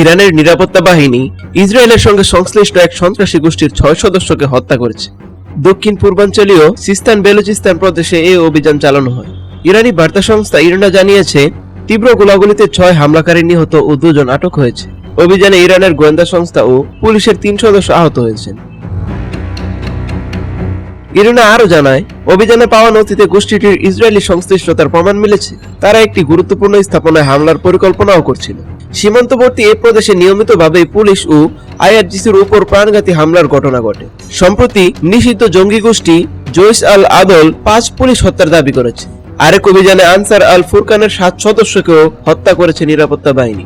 ইরানের নিরাপত্তা বাহিনী ইসরায়েলের সঙ্গে সংশ্লিষ্ট এক সন্ত্রাসী গোষ্ঠীর ছয় সদস্যকে হত্যা করেছে। দক্ষিণ পূর্বাঞ্চলীয় সিস্তান বেলুচিস্তান প্রদেশে এই অভিযান চালানো হয়। ইরানি বার্তা সংস্থা ইরনা জানিয়েছে, তীব্র গোলাগুলিতে ছয় হামলাকারী নিহত ও দুজন আটক হয়েছে। অভিযানে ইরানের গোয়েন্দা সংস্থা ও পুলিশের তিন সদস্য আহত হয়েছেন। ইরানা আরও জানায়, অভিযানে পাওয়া নথিতে গোষ্ঠীটির ইসরায়েলি সংশ্লিষ্টতার প্রমাণ মিলেছে। তারা একটি গুরুত্বপূর্ণ স্থাপনায় হামলার পরিকল্পনাও করছিল। সীমান্তবর্তী এ প্রদেশে নিয়মিতভাবে পুলিশ ও আইআরজিসির উপর প্রাণঘাতী হামলার ঘটনা ঘটে। সম্প্রতি নিষিদ্ধ জঙ্গি গোষ্ঠী জৈস আল আদল পাঁচ পুলিশ হত্যার দাবি করেছে। আরেক অভিযানে আনসার আল ফুরকানের সাত সদস্যকেও হত্যা করেছে নিরাপত্তা বাহিনী।